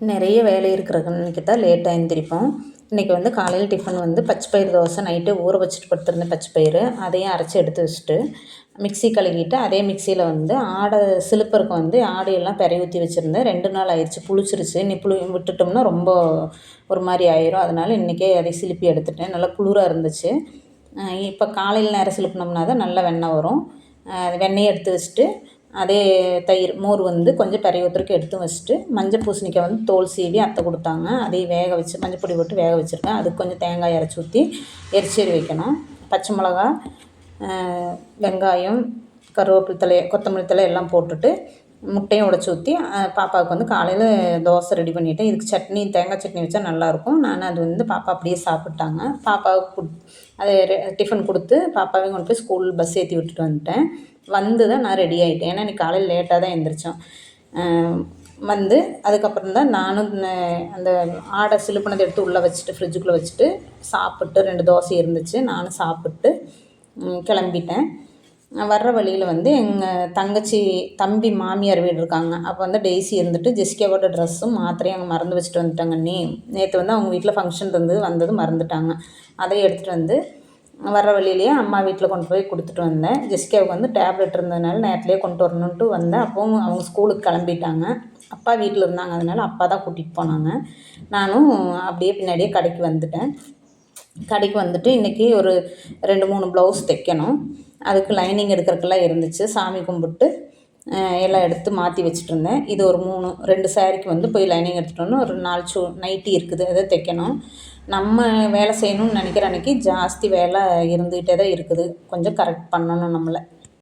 நிறைய வேலை இருக்கிறதுக்கு தான் லேட்டாக எழுந்திரிப்போம் இன்றைக்கி வந்து காலையில் டிஃபன் வந்து பச்சை பயிறு தோசை நைட்டு ஊற வச்சுட்டு படுத்திருந்தேன் பச்சை பயிறு அதையும் அரைச்சி எடுத்து வச்சுட்டு மிக்ஸி கழுவிட்டு அதே மிக்சியில் வந்து ஆடை சிலுப்பருக்கு வந்து ஆடையெல்லாம் பெரை ஊற்றி வச்சுருந்தேன். ரெண்டு நாள் ஆயிடுச்சு புளிச்சிருச்சு. நீ புளி விட்டுட்டோம்னா ரொம்ப ஒரு மாதிரி ஆயிரும். அதனால் இன்றைக்கே அதை சிலுப்பி எடுத்துட்டேன். நல்லா குளிராக இருந்துச்சு. இப்போ காலையில் நேரம் சிலுப்பினோம்னா தான் நல்லா வெண்ணெய் வரும். வெண்ணெயை எடுத்து வச்சுட்டு அதே தயிர் மோர் வந்து கொஞ்சம் பெரிய ஒருத்தருக்கு எடுத்து வச்சுட்டு மஞ்சள் பூசணிக்காய் வந்து தோல் சீவி அத்தை கொடுத்தாங்க. அதையும் வேக வச்சு மஞ்சள் பொடி போட்டு வேக வச்சுருக்கேன். அதுக்கு கொஞ்சம் தேங்காய் அரைச்சி ஊற்றி எரிச்சேரி வைக்கணும். பச்சை மிளகா வெங்காயம் கருவேப்பிலை தலை கொத்தமல்லி தலை எல்லாம் போட்டுட்டு முட்டையும் உடச்சி ஊற்றி பாப்பாவுக்கு வந்து காலையில் தோசை ரெடி பண்ணிவிட்டேன் இதுக்கு சட்னி தேங்காய் சட்னி வச்சா நல்லாயிருக்கும். நான் அது வந்து பாப்பா அப்படியே சாப்பிட்டாங்க. பாப்பாவுக்கு அதை அது டிஃபன் கொடுத்து பாப்பாவையும் கொண்டு போய் ஸ்கூல் பஸ் ஏற்றி விட்டுட்டு வந்துட்டேன். வந்து தான் நான் ரெடி ஆகிட்டேன் ஏன்னா இன்றைக்கி காலையில் லேட்டாக தான் எழுந்திரிச்சோம் வந்து அதுக்கப்புறம் தான் நானும் அந்த ஆடை சிலுப்பினதை எடுத்து உள்ளே வச்சுட்டு ஃப்ரிட்ஜுக்குள்ளே வச்சுட்டு சாப்பிட்டு ரெண்டு தோசை இருந்துச்சு. நானும் சாப்பிட்டு கிளம்பிட்டேன். வர்ற வழியில் வந்து எங்கள் தங்கச்சி தம்பி மாமியார் வீடு இருக்காங்க. அப்போ வந்து டெய்ஸி இருந்துட்டு ஜெசிகாவோட ட்ரெஸ்ஸும் மாத்திரையும் அவங்க மறந்து வச்சுட்டு வந்துட்டாங்க. நீ நேற்று வந்து அவங்க வீட்டில் ஃபங்க்ஷன் இருந்து வந்தது மறந்துட்டாங்க. அதை எடுத்துகிட்டு வந்து வர்ற வழியிலேயே அம்மா வீட்டில் கொண்டு போய் கொடுத்துட்டு வந்தேன். ஜெசிகாவுக்கு வந்து டேப்லெட் இருந்ததுனால நேரத்துலேயே கொண்டு வரணுன்ட்டு வந்தேன். அப்போவும் அவங்க ஸ்கூலுக்கு கிளம்பிட்டாங்க. அப்பா வீட்டில் இருந்தாங்க. அதனால் அப்பா தான் கூட்டிகிட்டு போனாங்க. நானும் அப்படியே பின்னாடியே கடைக்கு வந்துட்டேன். கடைக்கு வந்துட்டு இன்றைக்கி ஒரு ரெண்டு மூணு ப்ளவுஸ் தைக்கணும். அதுக்கு லைனிங் எடுக்கிறதுக்கெல்லாம் இருந்துச்சு. சாமி கும்பிட்டு எல்லாம் எடுத்து மாற்றி வச்சுட்ருந்தேன் இது ஒரு மூணு ரெண்டு சேரீக்கு வந்து போய் லைனிங் எடுத்துகிட்டு வந்து ஒரு நாலு சூ நைட்டி இருக்குது அதை தைக்கணும். நம்ம வேலை செய்யணும்னு நினைக்கிற அன்றைக்கி ஜாஸ்தி வேலை இருந்துக்கிட்டே தான் இருக்குது. கொஞ்சம் கரெக்ட் பண்ணணும் நம்மளை.